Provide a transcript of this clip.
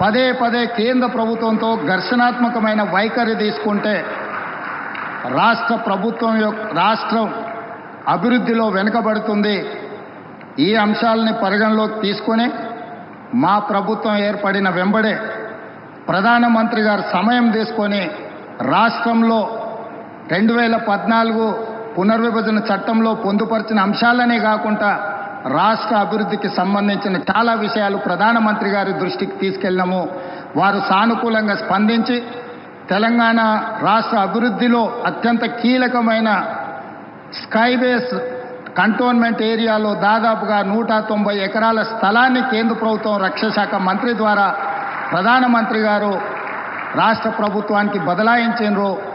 పదే పదే కేంద్ర ప్రభుత్వంతో ఘర్షణాత్మకమైన వైఖరి తీసుకుంటే రాష్ట్ర ప్రభుత్వం యొక్క రాష్ట్రం అభివృద్ధిలో వెనుకబడుతుంది. ఈ అంశాలని పరిగణలోకి తీసుకొని మా ప్రభుత్వం ఏర్పడిన వెంబడే ప్రధానమంత్రి గారు సమయం తీసుకొని రాష్ట్రంలో రెండు వేల పద్నాలుగు పునర్విభజన చట్టంలో పొందుపరిచిన అంశాలనే కాకుండా రాష్ట్ర అభివృద్ధికి సంబంధించిన చాలా విషయాలు ప్రధానమంత్రి గారి దృష్టికి తీసుకెళ్ళినాము. వారు సానుకూలంగా స్పందించి తెలంగాణ రాష్ట్ర అభివృద్ధిలో అత్యంత కీలకమైన స్కైబేస్ కంటోన్మెంట్ ఏరియాలో దాదాపుగా నూట తొంభై ఎకరాల స్థలాన్ని కేంద్ర ప్రభుత్వం రక్షశాఖ మంత్రి ద్వారా ప్రధానమంత్రి గారు రాష్ట్ర ప్రభుత్వానికి బదలాయించినరు.